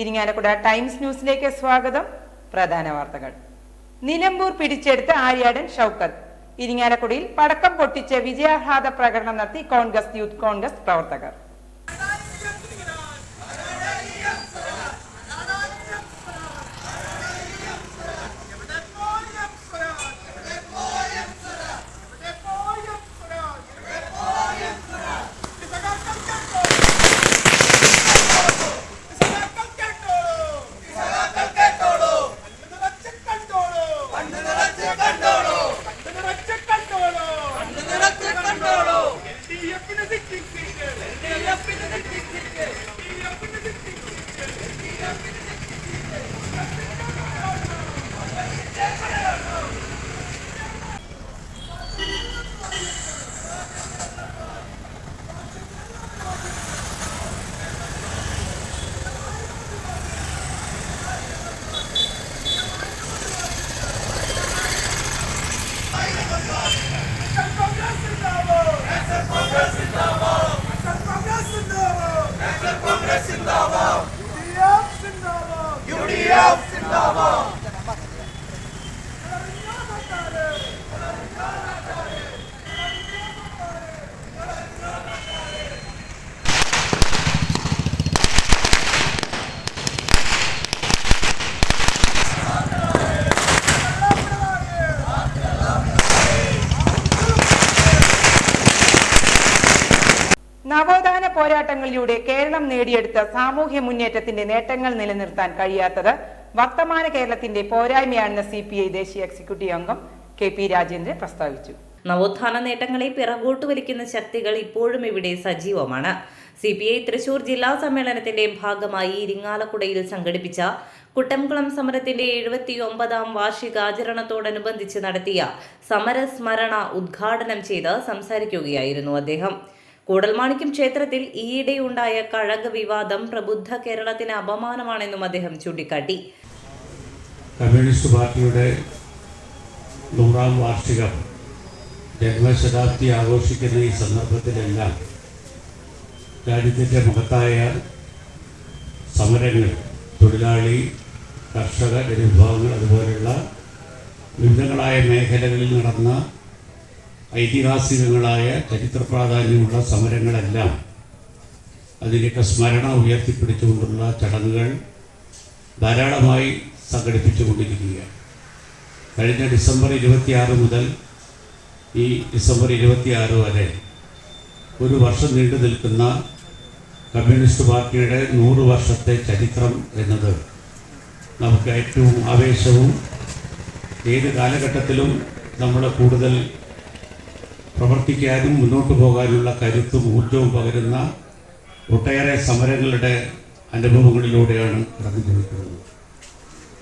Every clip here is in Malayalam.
ഇരിങ്ങാലക്കുട ടൈംസ് ന്യൂസിലേക്ക് സ്വാഗതം. പ്രധാന വാർത്തകൾ. നിലമ്പൂർ പിടിച്ചെടുത്ത ആര്യാടൻ ഷൗക്കത്ത്. ഇരിങ്ങാലക്കുടയിൽ പടക്കം പൊട്ടിച്ച് വിജയാഹ്ലാദ പ്രകടനം നടത്തി കോൺഗ്രസ് യൂത്ത് കോൺഗ്രസ് പ്രവർത്തകർ. കേരളം നേടിയെടുത്ത സാമൂഹ്യ മുന്നേറ്റത്തിന്റെ നേട്ടങ്ങൾ നിലനിർത്താൻ കഴിയാത്തത് വർത്തമാന കേരളത്തിന്റെ പോരായ്മയാണെന്ന് സി പി ഐ ദേശീയ എക്സിക്യൂട്ടീവ് അംഗം കെ പി രാജേന്ദ്രൻ പ്രസ്താവിച്ചു. നവോത്ഥാന നേട്ടങ്ങളെ പിറകോട്ട് വലിക്കുന്ന ശക്തികൾ ഇപ്പോഴും ഇവിടെ സജീവമാണ്. സി പി ഐ തൃശൂർ ജില്ലാ സമ്മേളനത്തിന്റെ ഭാഗമായി ഇരിങ്ങാലക്കുടയിൽ സംഘടിപ്പിച്ച കുട്ടംകുളം സമരത്തിന്റെ എഴുപത്തിയൊമ്പതാം വാർഷികാചരണത്തോടനുബന്ധിച്ച് നടത്തിയ സമരസ്മരണ ഉദ്ഘാടനം ചെയ്ത് സംസാരിക്കുകയായിരുന്നു അദ്ദേഹം. കൂടൽമാണിക്യം ക്ഷേത്രത്തിൽ ഈയിടെയുണ്ടായ കഴക വിവാദം പ്രബുദ്ധ കേരളത്തിന് അപമാനമാണെന്നും അദ്ദേഹം ചൂണ്ടിക്കാട്ടി. കമ്മ്യൂണിസ്റ്റ് പാർട്ടിയുടെ നൂറാം വാർഷികം ജന്മശതാബ്ദി ആഘോഷിക്കുന്ന ഈ സന്ദർഭത്തിലെല്ലാം രാജ്യത്തിന്റെ മഹത്തായ സമരങ്ങൾ തൊഴിലാളി കർഷക ജനവിഭാഗങ്ങൾ അതുപോലെയുള്ള വിവിധങ്ങളായ മേഖലകളിൽ നടന്ന ഐതിഹാസികങ്ങളായ ചരിത്ര പ്രാധാന്യമുള്ള സമരങ്ങളെല്ലാം അതിന്റെയൊക്കെ സ്മരണ ഉയർത്തിപ്പിടിച്ചുകൊണ്ടുള്ള ചടങ്ങുകൾ ധാരാളമായി സംഘടിപ്പിച്ചുകൊണ്ടിരിക്കുകയാണ്. കഴിഞ്ഞ ഡിസംബർ ഇരുപത്തിയാറ് മുതൽ ഈ ഡിസംബർ ഇരുപത്തിയാറ് വരെ ഒരു വർഷം നീണ്ടു നിൽക്കുന്ന കമ്മ്യൂണിസ്റ്റ് പാർട്ടിയുടെ നൂറ് വർഷത്തെ ചരിത്രം എന്നത് നമുക്ക് ഏറ്റവും ആവേശവും ഏത് കാലഘട്ടത്തിലും നമ്മളെ കൂടുതൽ പ്രവർത്തിക്കാനും മുന്നോട്ട് പോകാനുള്ള കരുത്തും ഊർജവും പകരുന്ന ഒട്ടേറെ സമരങ്ങളുടെ അനുഭവങ്ങളിലൂടെയാണ് കടന്നു ചെലുത്തുന്നത്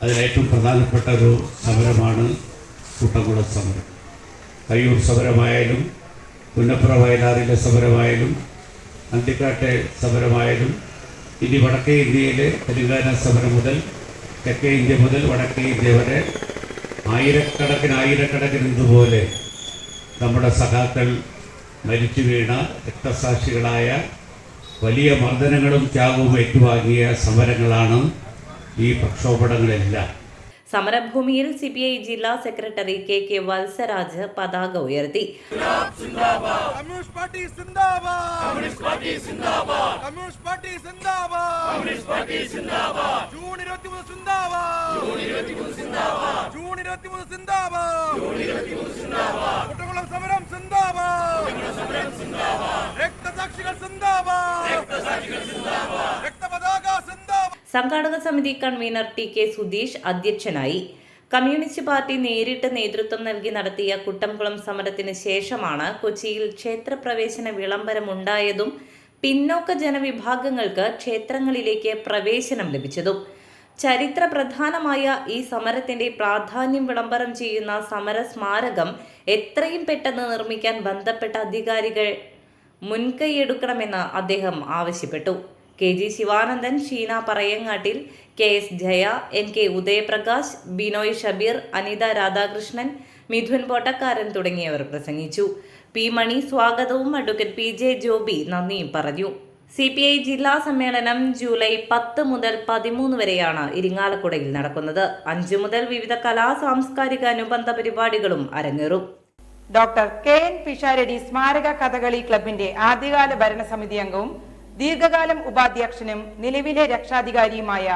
അതിലേറ്റവും പ്രധാനപ്പെട്ട ഒരു സമരമാണ് കൂട്ടംകുളം സമരം. കയ്യൂർ സമരമായാലും പുന്നപ്പുറ വയലാറിലെ സമരമായാലും അന്തിക്കാട്ടെ സമരമായാലും ഇനി വടക്കേ ഇന്ത്യയിലെ തെലുങ്കാന സമരം മുതൽ തെക്കേ ഇന്ത്യ മുതൽ വടക്കേ ഇന്ത്യ വരെ ആയിരക്കണക്കിന് ആയിരക്കണക്കിന് ഇതുപോലെ നമ്മുടെ സഖാക്കൾ മരിച്ചു വീണ രക്തസാക്ഷികളായ വലിയ മർദ്ദനങ്ങളും ത്യാഗവും ഏറ്റുവാങ്ങിയ സമരങ്ങളാണ് ഈ പ്രക്ഷോഭങ്ങളെല്ലാം സമരഭൂമിയിൽ സി ബി ഐ ജില്ലാ സെക്രട്ടറി കെ കെ വത്സരാജ് പതാക ഉയർത്തി. ജൂൺ 23 ജൂൺ 23 സിന്ദാബാദ്. ജൂൺ 23 സിന്ദാബാദ്. ജൂൺ 23 സിന്ദാബാദ്. കുട്ടകുളം സമരം സിന്ദാബാദ്. കുട്ടകുളം സമരം സിന്ദാബാദ്. രക്തസാക്ഷികൾ സിന്ദാബാദ്. സംഘാടക സമിതി കൺവീനർ ടി കെ സുധീഷ് അധ്യക്ഷനായി. കമ്മ്യൂണിസ്റ്റ് പാർട്ടി നേരിട്ട് നേതൃത്വം നൽകി നടത്തിയ കുട്ടംകുളം സമരത്തിന് ശേഷമാണ് കൊച്ചിയിൽ ക്ഷേത്രപ്രവേശന വിളംബരമുണ്ടായതും പിന്നോക്ക ജനവിഭാഗങ്ങൾക്ക് ക്ഷേത്രങ്ങളിലേക്ക് പ്രവേശനം ലഭിച്ചതും. ചരിത്ര പ്രധാനമായ ഈ സമരത്തിന്റെ പ്രാധാന്യം വിളംബരം ചെയ്യുന്ന സമര സ്മാരകം എത്രയും പെട്ടെന്ന് നിർമ്മിക്കാൻ ബന്ധപ്പെട്ട അധികാരികൾ മുൻകൈയെടുക്കണമെന്ന് അദ്ദേഹം ആവശ്യപ്പെട്ടു. K G Sivanandan Sheena Parayangattil K S Jaya N K Udayaprakash Binoy Shabeer Anitha Radhakrishnan Mithun Pottakkaran തുടങ്ങിയവർ പ്രസംഗിച്ചു. പി മണി സ്വാഗതവും അഡ്വക്കേറ്റ് പി ജെ ജോബി നന്ദിയും പറഞ്ഞു. സി പി ഐ ജില്ലാ സമ്മേളനം ജൂലൈ പത്ത് മുതൽ പതിമൂന്ന് വരെയാണ് ഇരിങ്ങാലക്കുടയിൽ നടക്കുന്നത്. അഞ്ചു മുതൽ വിവിധ കലാ സാംസ്കാരിക അനുബന്ധ പരിപാടികളും അരങ്ങേറും. ഡോക്ടർ കെ എൻ പിഷാരടി സ്മാരക കഥകളി ക്ലബിന്റെ ആദ്യകാല ഭരണസമിതി അംഗവും ദീർഘകാലം ഉപാധ്യക്ഷനും നിലവിലെ രക്ഷാധികാരിയുമായ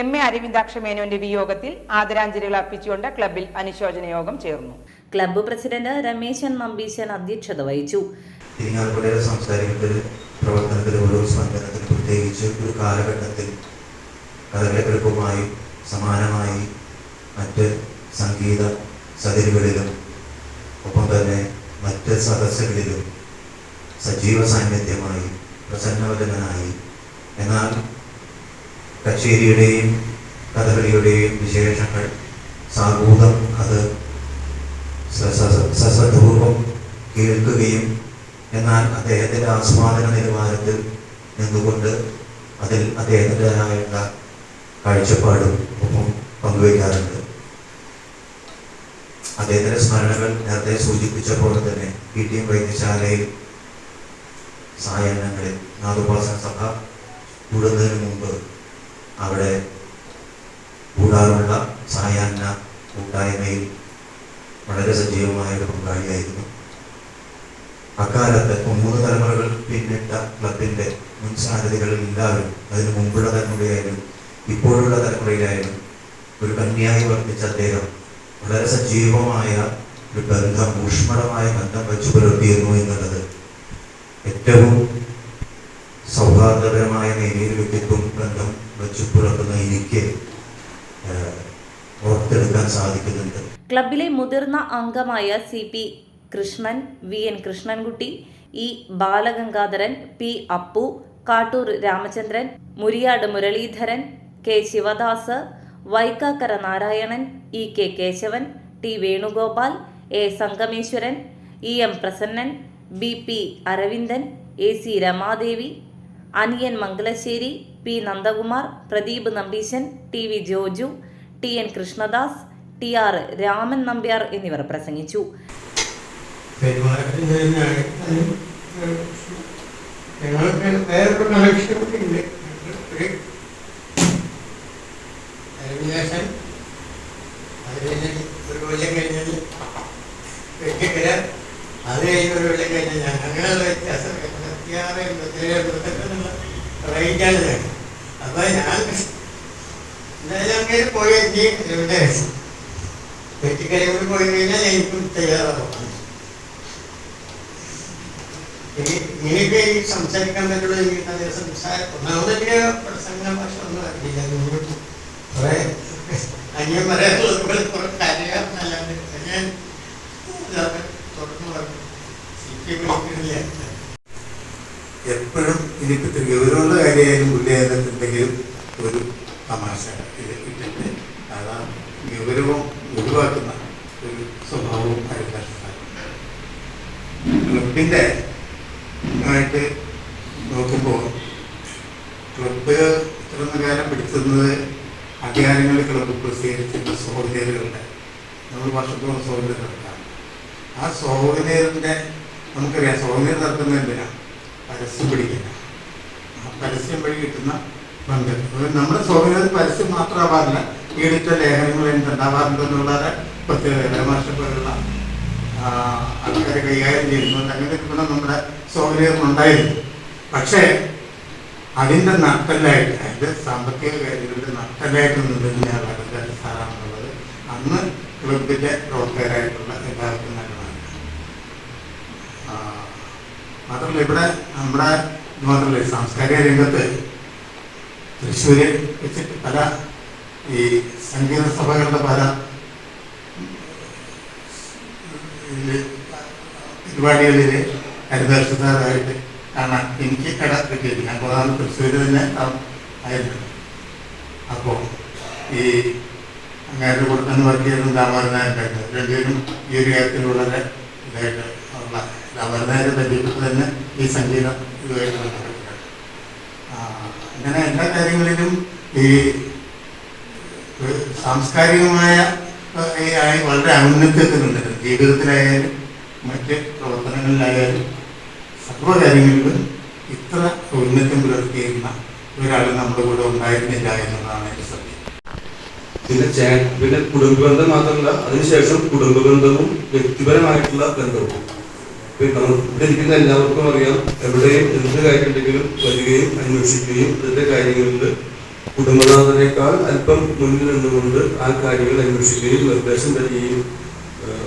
എം എ അരവിന്ദാക്ഷ മേനോന്റെ വിയോഗത്തിൽ ആദരാഞ്ജലികൾ അർപ്പിച്ചുകൊണ്ട് ക്ലബിൽ അനുശോചന യോഗം ചേർന്നു. ക്ലബ്ബ് പ്രസിഡന്റ് രമേശൻ മമ്പീശൻ അധ്യക്ഷത വഹിച്ചു. സാംസ്കാരികത്തിൽ പ്രവർത്തനത്തിൽ ഓരോ സ്പന്ദനത്തിൽ പ്രത്യേകിച്ച് ഒരു കാലഘട്ടത്തിൽ കഥകളികൾക്കുമായും സമാനമായി മറ്റ് സംഗീത സതിരുകളിലും ഒപ്പം തന്നെ മറ്റ് സദസ്സുകളിലും സജീവ സാന്നിധ്യമായി പ്രസന്നവദനായി. എന്നാൽ കച്ചേരിയുടെയും കഥകളിയുടെയും വിശേഷങ്ങൾ സാഗൂതം അത് സശ്രദ്ധപൂർവം കേൾക്കുകയും എന്നാൽ അദ്ദേഹത്തിന്റെ ആസ്വാദന നിലവാരത്തിൽ നിന്നുകൊണ്ട് അതിൽ അദ്ദേഹത്തിന്റെതായുള്ള കാഴ്ചപ്പാടും ഒപ്പം പങ്കുവയ്ക്കാറുണ്ട്. അദ്ദേഹത്തിന്റെ സ്മരണകൾ നേരത്തെ സൂചിപ്പിച്ച പോലെ തന്നെ പി ടി എം വൈദ്യശാലയിൽ സായാഹ്നങ്ങളിൽ നാദോപാസന സഭ കൂടുന്നതിന് മുമ്പ് അവിടെ കൂടാറുള്ള സായാഹ്ന കൂട്ടായ്മയിൽ വളരെ സജീവമായ ഒരു പങ്കാളിയായിരുന്നു. അക്കാലത്ത് മൂന്ന് തലമുറകൾ പിന്നിട്ട ക്ലബിന്റെ മുൻ സാരഥികളിൽ എല്ലാവരും അതിന് മുമ്പുള്ള തലമുറയായാലും ഇപ്പോഴുള്ള തലമുറയിലായാലും ഒരു കന്യായി വർദ്ധിച്ച അദ്ദേഹം വളരെ സജീവമായ ഒരു ബന്ധം ഊഷ്മളമായ ബന്ധം വെച്ചു പുലർത്തിയിരുന്നു എന്നുള്ളത് ഏറ്റവും സൗഹാർദ്ദപരമായ നേരിയ വ്യക്തിത്വം ബന്ധം വെച്ചു പുലർത്തുന്ന എനിക്ക് ഓർത്തെടുക്കാൻ സാധിക്കുന്നുണ്ട്. ക്ലബിലെ മുതിർന്ന അംഗമായ C P Krishnan V N Krishnankutty E Balagangadharan P Appu Kattoor Ramachandran Muriyad Muraleedharan K Sivadas Vaikkakkara Narayanan E K Kesavan T Venugopal A Sangameswaran E M Prasannan B P Aravindan A C Ramadevi Aniyan Mangalassery P Nandakumar Pradeep Nambeesan T V Joju T N Krishnadas T R Raman Nambiar എന്നിവർ പ്രസംഗിച്ചു ഞങ്ങൾക്ക് വേറൊരു ഉണ്ട് ഒരു കൊല്ലം കഴിഞ്ഞാൽ അത് കഴിഞ്ഞ് ഒരു കൊല്ലം കഴിഞ്ഞാൽ ഞാൻ അങ്ങനെയുള്ള വ്യത്യാസം എൺപത്തിയാറ് എൺപത്തിയേഴ് എൺപത്തെട്ട് റേഞ്ചാണ് ഞാൻ അപ്പൊ ഞാൻ എന്തായാലും അങ്ങനെ പോയി ഇനി ഇവിടെ വെട്ടിക്കര കൂടി പോയി കഴിഞ്ഞാൽ എനിക്കും തയ്യാറാവും. ഇനി- ഇനിയിപ്പോ ഈ സംസാരിക്കാൻ പറ്റുള്ളൂ എനിക്ക് നല്ല സംസാരം. ഒന്നാമത് എനിക്ക് പ്രസംഗ ഭാഷ ഒന്നും അറിയില്ല. അതുകൊണ്ട് കുറെ അന്യം പറയാനുള്ളത് പോലെ കുറെ കാര്യങ്ങളല്ലാണ്ട് ഞാൻ ഇതൊക്കെ തുറന്നു പറഞ്ഞു. എനിക്ക് വിളിക്കുന്നില്ല എപ്പോഴും എനിക്ക് ഇത്തിരി ഗൗരവമുള്ള കാര്യമായാലും പുള്ളിയായാലും ഒരു തമാശ ഇത് ഇട്ടിട്ട് അതാ ഗൗരവം ഒഴിവാക്കുന്ന ഒരു സ്വഭാവവും അയൽക്കാരുടെ ക്ലബിന്റെ ആയിട്ട് നോക്കുമ്പോൾ ക്ലബ്ബ് ഇത്ര കാലം പിടിച്ചുന്നത് അധികാരങ്ങൾ ക്ലബ്ബ് പ്രസിദ്ധീകരിച്ചിരുന്ന സഹോദരികളുടെ നമ്മൾ വർഷത്തോളം സഹോദരം നടത്താം ആ സഹോദരന്റെ നമുക്കറിയാം സഹോദരം നടത്തുന്നത് എന്തിനാണ്? പരസ്യം പിടിക്കുന്നത് ആ പരസ്യം വഴി കിട്ടുന്ന പങ്ക്. നമ്മുടെ സ്വാഭാവിക പരസ്യം മാത്രമാവാറില്ല. ഈടിച്ച ലേഖനങ്ങൾ എന്തുണ്ടാവാറുണ്ട് എന്നുള്ളത് പ്രത്യേകത മാഷ പോലുള്ള ആൾക്കാരെ കൈകാര്യം ചെയ്യുന്നുണ്ട് അങ്ങനെ ഗുണം നമ്മുടെ സ്വാഭാവികം ഉണ്ടായിരുന്നു. പക്ഷേ അതിന്റെ നട്ടലായിട്ട് അതിന്റെ സാമ്പത്തിക കാര്യങ്ങളുടെ നട്ടലായിട്ട് നിന്നിരുന്ന ആളാണ് സാറാണെന്നുള്ളത് അന്ന് ക്ലബിന്റെ പ്രവർത്തകരായിട്ടുള്ള എല്ലാവർക്കും നല്ലതാണ് ആ, മാത്രമല്ല ഇവിടെ നമ്മുടെ മാത്രമല്ല സാംസ്കാരിക രംഗത്ത് തൃശ്ശൂരിൽ വെച്ചിട്ട് പല ഈ സംഗീത സഭകളുടെ പല പരിപാടികളിൽ ഹരിദർശിതാറായിട്ട് കാണാൻ എനിക്ക് ഇട കിട്ടിയത് ഞാൻ പ്രധാന തൃശ്ശൂർ തന്നെ ആയിരുന്നു. അപ്പോൾ ഈ അങ്ങേരുടെ കൊടുക്കുന്ന വർഗീയതും ദാമോദരനായിട്ടുണ്ടായിരുന്നു രണ്ടുപേരും ഈ ഒരു കാര്യത്തിൽ വളരെ ഇതായിട്ട് ദാമോദരനായ ബന്ധപ്പെട്ട് തന്നെ ഈ സംഗീതം ഇതുമായിട്ട് അങ്ങനെ എല്ലാ കാര്യങ്ങളിലും ഈ സാംസ്കാരികമായ വളരെ ഔന്നത്യത്തിലുണ്ട് ജീവിതത്തിലായാലും മറ്റ് പ്രവർത്തനങ്ങളിലായാലും സർവ കാര്യങ്ങളിലും ഇത്ര ഔന്നത്യം പുലർത്തിയിരുന്ന ഒരാൾ നമ്മുടെ കൂടെ ഉണ്ടായിരുന്നില്ല എന്നുള്ളതാണ് എന്റെ സത്യം. പിന്നെ പിന്നെ കുടുംബ ബന്ധം മാത്രമല്ല അതിനുശേഷം കുടുംബ ബന്ധവും വ്യക്തിപരമായിട്ടുള്ള ബന്ധവും. ഇരിക്കുന്ന എല്ലാവർക്കും അറിയാം എവിടെയും എന്ത് കാര്യമുണ്ടെങ്കിലും വരികയും അന്വേഷിക്കുകയും ഇതിന്റെ കാര്യങ്ങളിൽ കുടുംബനാഥനേക്കാൾ അല്പം മുന്നിൽ നിന്നുകൊണ്ട് ആ കാര്യങ്ങൾ അന്വേഷിക്കുകയും നിർദ്ദേശം തരികയും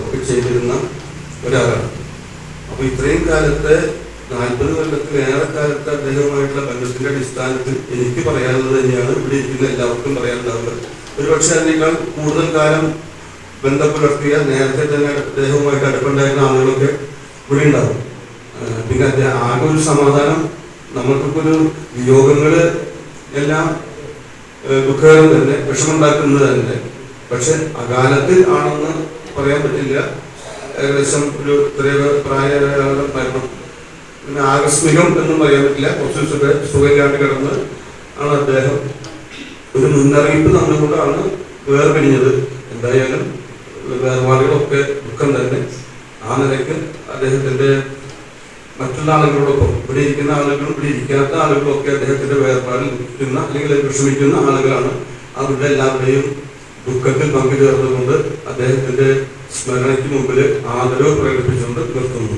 ഒക്കെ ചെയ്തിരുന്ന ഒരാളാണ്. അപ്പൊ ഇത്രയും കാലത്തെ നാൽപ്പത് കൊല്ലത്തിലേറെ കാലത്തെ അദ്ദേഹവുമായിട്ടുള്ള ബന്ധത്തിന്റെ അടിസ്ഥാനത്തിൽ എനിക്ക് പറയാനുള്ളത് തന്നെയാണ് ഇവിടെ ഇരിക്കുന്ന എല്ലാവർക്കും പറയാനുള്ളത്. ഒരുപക്ഷെ അതിനേക്കാൾ കൂടുതൽ കാലം ബന്ധം പുലർത്തിയ നേരത്തെ തന്നെ അദ്ദേഹവുമായിട്ട് അടുപ്പുണ്ടായിരുന്ന ആളുകളൊക്കെ ഇവിടെ ഉണ്ടാവും പിന്നെ ആകെ ഒരു സമാധാനം നമ്മൾക്കൊക്കെ ഒരു വിയോഗങ്ങൾ എല്ലാം ദുഃഖകരം തന്നെ വിഷമുണ്ടാക്കുന്നത് തന്നെ. പക്ഷെ അകാലത്തിൽ ആണെന്ന് പറയാൻ പറ്റില്ല. ഏകദേശം ഒരു ചെറിയ പ്രായം മരണം. പിന്നെ ആകസ്മികം എന്നും പറയാൻ പറ്റില്ല. കുറച്ച് സുഖമില്ലാണ്ട് കിടന്ന് ആണ് അദ്ദേഹം ഒരു മുന്നറിയിപ്പ് തന്നുകൊണ്ടാണ് വേർപിരിഞ്ഞത്. എന്തായാലും വേർപാടുകളൊക്കെ ദുഃഖം തന്നെ. ആ നിലയ്ക്ക് അദ്ദേഹത്തിന്റെ മറ്റുള്ള ആളുകളോടൊപ്പം ഇവിടെ ഇരിക്കുന്ന ആളുകളും ഇവിടെ ഇരിക്കാത്ത ആളുകളും ഒക്കെ അദ്ദേഹത്തിന്റെ വേർപാടിൽ നിൽക്കുന്ന അല്ലെങ്കിൽ വിഷമിക്കുന്ന ആളുകളാണ് അവരുടെ എല്ലാവരുടെയും ദുഃഖത്തിൽ പങ്കുചേർന്നുകൊണ്ട് അദ്ദേഹത്തിന്റെ സ്മരണയ്ക്ക് മുമ്പിൽ ആദരവ് പ്രകടിപ്പിച്ചുകൊണ്ട് നിർത്തുന്നു.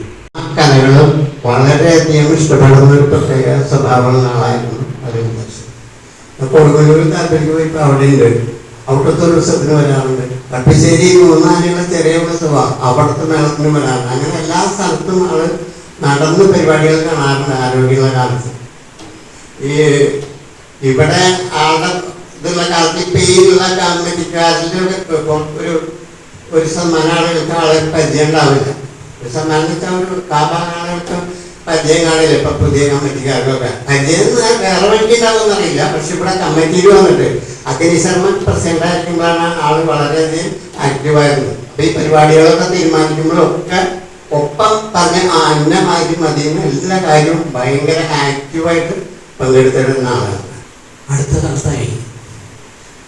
കലകളും വളരെയധികം ഇഷ്ടപ്പെടുന്ന ഒരു പ്രത്യേക സ്വഭാവമുള്ള ആളായിരുന്നു അരവിന്ദൻ അപ്പോൾ ഒരു താല്പര്യം ഇപ്പൊ അവിടെയുണ്ട്. അവിടുത്തെ ഒരു ദിവസത്തിന് വരാറുണ്ട്. കട്ടിശ്ശേരി മൂന്നാലുള്ള ചെറിയ ഉത്സവ അവിടുത്തെ മേളത്തിന് വരാറുണ്ട് അങ്ങനെ എല്ലാ സ്ഥലത്തും ആൾ നടന്ന് പരിപാടികൾ കാണാറുണ്ട് ആരോഗ്യമുള്ള കാലത്ത് ഈ ഇവിടെ ആളുടെ ഇതുള്ള കാലത്ത് ഇപ്പൊ ഈ ഉള്ള കമ്മിറ്റിക്കാരിലൊക്കെ ഒരു ഒരു സമ്മാനം ആളുകൾക്ക് ആളെ പരിചയം ഉണ്ടാവില്ല. ഒരു സമ്മാനം വെച്ചാൽ ഒരു കാബാൻ ആളുകൾക്ക് പരിചയം കാണില്ല ഇപ്പൊ പുതിയ കമ്മിറ്റിക്കാർക്കൊക്കെ. പരിചയം വേറെ വഴിക്ക് ഉണ്ടാവുമെന്നറിയില്ല പക്ഷെ ഇവിടെ കമ്മിറ്റിയിൽ വന്നിട്ട് അഗ്നി ശർമ്മൻ പ്രസിഡന്റ് ആയിരിക്കുമ്പോഴാണ് ആൾ വളരെയധികം ആക്റ്റീവായിരുന്നത് അപ്പൊ ഈ പരിപാടികളൊക്കെ തീരുമാനിക്കുമ്പോഴൊക്കെ ഒപ്പം പറഞ്ഞ ആ അന്നമാരി മതിയെന്ന് എല്ലാ കാര്യവും ഭയങ്കര ആക്റ്റീവായിട്ട് പങ്കെടുത്തിരുന്ന ആളാണ്. അടുത്ത കാലത്തായി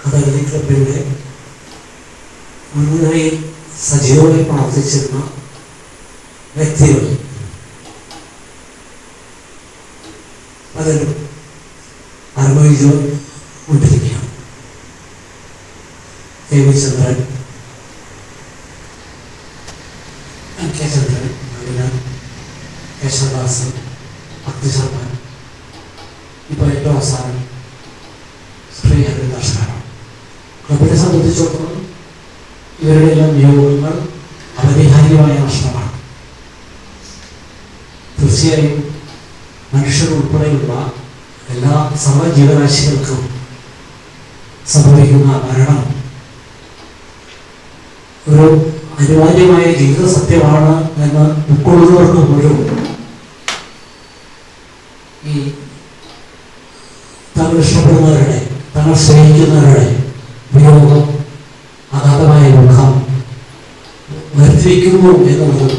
കഥകളി ക്ലബിന്റെ മുൻനിരയിൽ സജീവമായി പ്രവർത്തിച്ചിരുന്ന വ്യക്തികൾ. പലരും അനുഭവിച്ചു കൊണ്ടിരിക്കുകയാണ്. ഹേമചന്ദ്രൻ എം കെ ചന്ദ്രൻ നവീന കേശവദാസൻ ഭക്തിശർമ്മൻ ഇപ്പോൾ ഏറ്റവും അവസാനം ശ്രീ ഹരിദാസനാണ് ക്ലബിനെ സംബന്ധിച്ചിടത്തോളം ഇവരുടെ എല്ലാം നിയോഗങ്ങൾ അപരിഹാര്യമായ നഷ്ടമാണ്. തീർച്ചയായും എല്ലാ സർവജീവരാശികൾക്കും സംഭവിക്കുന്ന മരണം ഒരു അനിവാര്യമായ ജീവിത സത്യമാണ് എന്ന് ഉൾക്കൊള്ളുന്നവർക്ക് പോലും ഈ തങ്ങൾ ഇഷ്ടപ്പെടുന്നവരുടെ തങ്ങൾ സ്നേഹിക്കുന്നവരുടെ വിയോഗം അഗാധമായ ദുഃഖം വരുത്തിവെക്കുന്നു എന്നുള്ളത്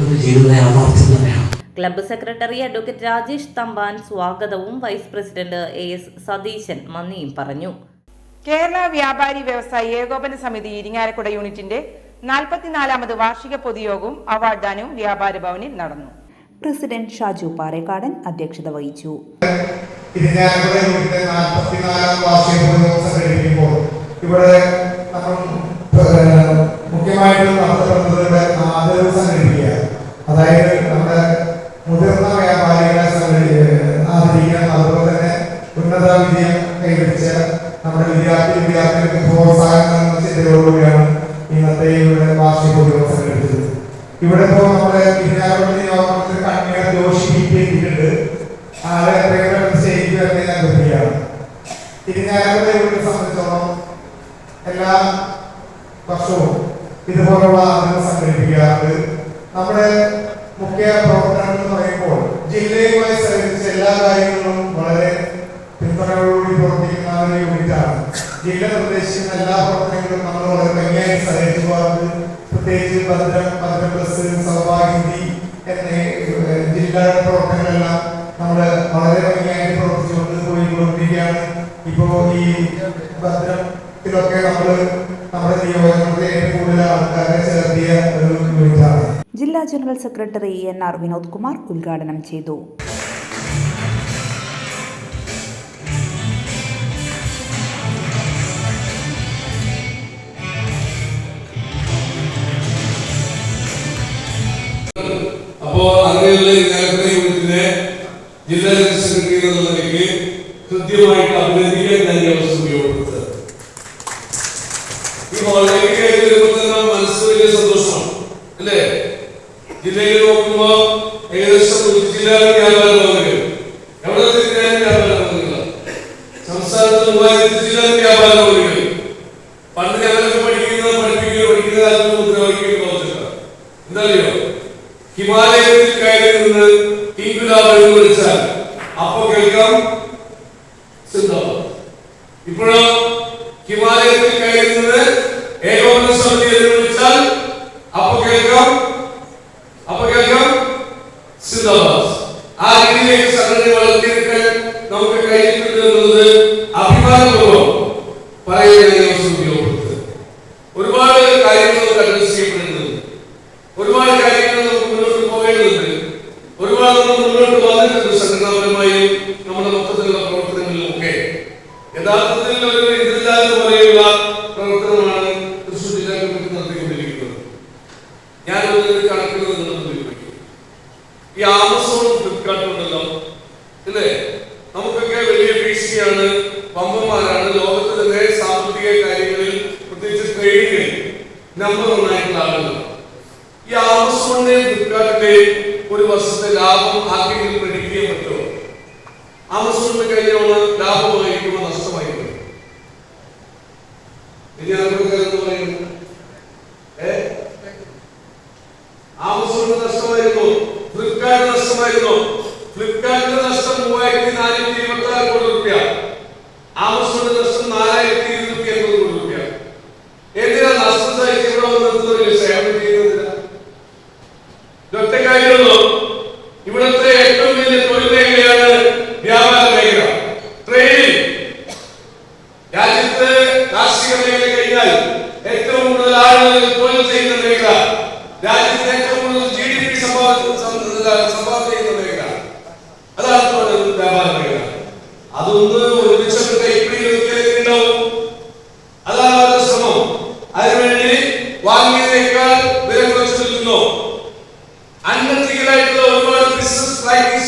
ഒരു ജീവിത യാഥാർത്ഥ്യം തന്നെയാണ്. Club secretary advocate Rajesh Thampan സ്വാഗതവും vice president A S Satheesan നന്ദിയും പറഞ്ഞു. കേരള വ്യാപാരി വ്യവസായി ഏകോപന സമിതി ഇരിങ്ങാലക്കുട യൂണിറ്റിന്റെ നാൽപ്പത്തിനാലാമത് വാർഷിക പൊതുയോഗവും അവാർഡ് ദാനവും വ്യാപാര ഭവനിൽ നടന്നു. പ്രസിഡന്റ് ഷാജു പാറേക്കാടൻ അധ്യക്ഷത വഹിച്ചു. ഇരിഞ്ഞാലക്കുട യൂണിറ്റിന്റെ വാർഷിക പൊതുയോഗം സംഘടിപ്പിക്കുമ്പോൾ ഇവിടെ മുഖ്യമായിട്ടും നടത്തപ്പെടുന്നത് ആദരവ് സംഘടിപ്പിക്കുക. അതായത് നമ്മുടെ മുതിർന്ന വ്യാപാരികളെ സംഘടി ആദരിക്കുക. അതുപോലെ തന്നെ ഉന്നത വിജയം വിദ്യാർത്ഥി വിദ്യാർത്ഥികൾക്ക് പ്രോത്സാഹനം ഇതൊക്കെ നമ്മൾ നമ്മുടെ നിയോജനത്തിലെ ഏറ്റവും കൂടുതൽ ആൾക്കാരെ ചേർത്തിയ ഒരു ജില്ലാ general secretary N R Vinod Kumar ഉദ്ഘാടനം ചെയ്തു. അപ്പോ അങ്ങനെയുള്ള യൂണിറ്റിനെ ജില്ലാ ജനറൽ സെക്രട്ടറി എന്ന നിലയ്ക്ക് കൃത്യമായിട്ട് അഭിനന്ദിക്കാൻ ഞാൻ santo no mais de Tirânia, തരത്തിലുള്ള പ്രവർത്തനങ്ങളിലുമൊക്കെ യഥാർത്ഥത്തിൽ ഒരു ഇതില്ല എന്ന് പോലെയുള്ള പ്രവർത്തനമാണ് തൃശ്ശൂർ ജില്ലാ കമ്മിറ്റി നടത്തിക്കൊണ്ടിരിക്കുന്നത്. ഞാൻ ഒരു കണക്കുകൾ നിർമ്മിക്കും ഈ ആമസോണും ഫ്ലിപ്കാർട്ടും ഉണ്ടല്ലോ അല്ലേ? നമുക്കൊക്കെ വലിയ ഭീഷണിയാണ്. പമ്പന്മാരാണ് ലോകത്ത് തന്നെ സാമ്പത്തിക കാര്യങ്ങളിൽ പ്രത്യേകിച്ച് ട്രേഡിങ്ങിൽ നമ്പർ ഒന്നായിട്ടുള്ള ആളുകൾ. ഈ ആമസോണിന്റെയും ഫ്ലിപ്കാർട്ടിന്റെയും ഒരു വർഷത്തെ ലാഭം ആക്കിയെങ്കിലും ആ മുസ്ലിമിന്റെ കയ്യിലാണ് ലാഭമായിരിക്കുമോ നഷ്ടമായിരിക്കും ഇനി എന്ന് പറയുന്നത് ഏ? ആ മുസ്ലിമിന് നഷ്ടമായിരുന്നു? ഫ്ലിപ്കാർട്ട് നഷ്ടമായിരുന്നു? ഫ്ലിപ്കാർട്ടിന്റെ നഷ്ടം മൂവായിരത്തി നാനൂറ്റി slightly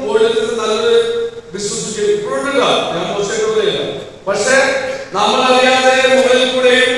മുകളിൽ നിന്ന് നല്ലൊരു പക്ഷെ നമ്മളറിയാതെ മുകളിൽ കൂടെയും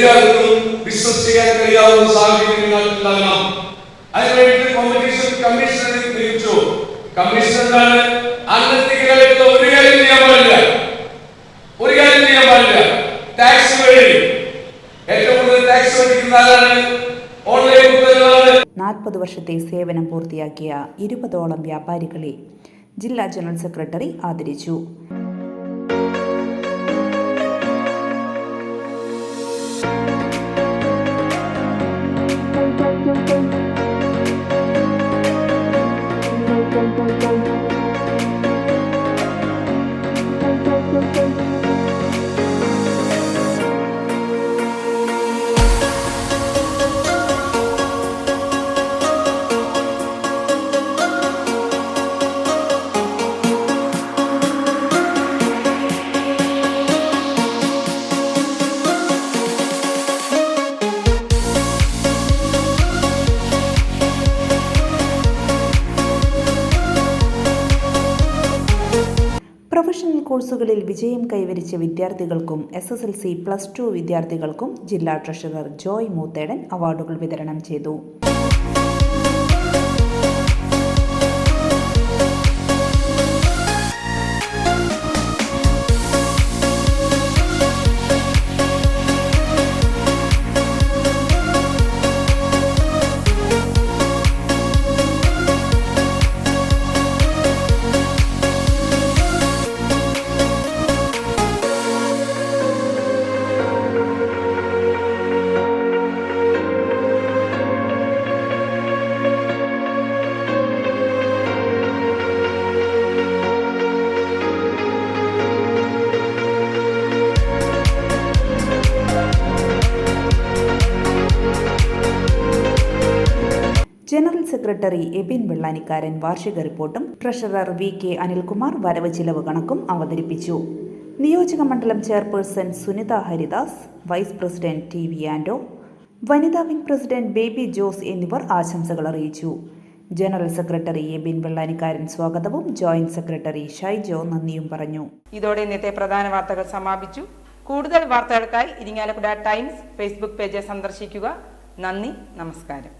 എല്ലാവർക്കും ബിസിനസ് ചെയ്യാൻ കഴിയാവുന്ന സാഹചര്യങ്ങൾ ഉണ്ടാകണം അതിനുവേണ്ടി കോമ്പറ്റീഷൻ കമ്മീഷനെ നിയമിച്ചു കമ്മീഷൻ എന്താണ്? അന്നത്തികളെടുത്ത ഒരു കാര്യം ചെയ്യാൻ പാടില്ല. ഒരു കാര്യം ചെയ്യാൻ പാടില്ല. ടാക്സ് വഴി. ഏറ്റവും കൂടുതൽ ടാക്സ് മേടിക്കുന്ന ആരാണ്? നാൽപ്പത് വർഷത്തെ സേവനം പൂർത്തിയാക്കിയ ഇരുപതോളം വ്യാപാരികളെ ജില്ലാ ജനറൽ സെക്രട്ടറി ആദരിച്ചു. Thank you. കൈവരിച്ച വിദ്യാർത്ഥികൾക്കും S S L C plus two വിദ്യാർത്ഥികൾക്കും ജില്ലാ ട്രഷറർ ജോയ് മൂത്തേടൻ അവാർഡുകൾ വിതരണം ചെയ്തു. സെക്രട്ടറി എബിൻ വെള്ളാനിക്കാരൻ വാർഷിക റിപ്പോർട്ടും ട്രഷറർ വി കെ അനിൽകുമാർ വരവ് ചിലവ് കണക്കും അവതരിപ്പിച്ചു. നിയോജക മണ്ഡലം chairperson Sunitha Haridas vice president T V Ando വനിതാ വിംഗ് പ്രസിഡന്റ് ബേബി ജോസ് എന്നിവർ ആശംസകൾ അറിയിച്ചു. ജനറൽ സെക്രട്ടറി എബിൻ വെള്ളാനിക്കാരൻ സ്വാഗതവും ജോയിന്റ് സെക്രട്ടറി ഷൈജോ നന്ദിയും പറഞ്ഞു. ഇതോടെ ഇന്നത്തെ പ്രധാന വാർത്തകൾ സമാപിച്ചു. കൂടുതൽ വാർത്തകൾക്കായി ഇരിങ്ങാലക്കുട ടൈംസ് ഫേസ്ബുക്ക് പേജ് സന്ദർശിക്കുക. നന്ദി നമസ്കാരം.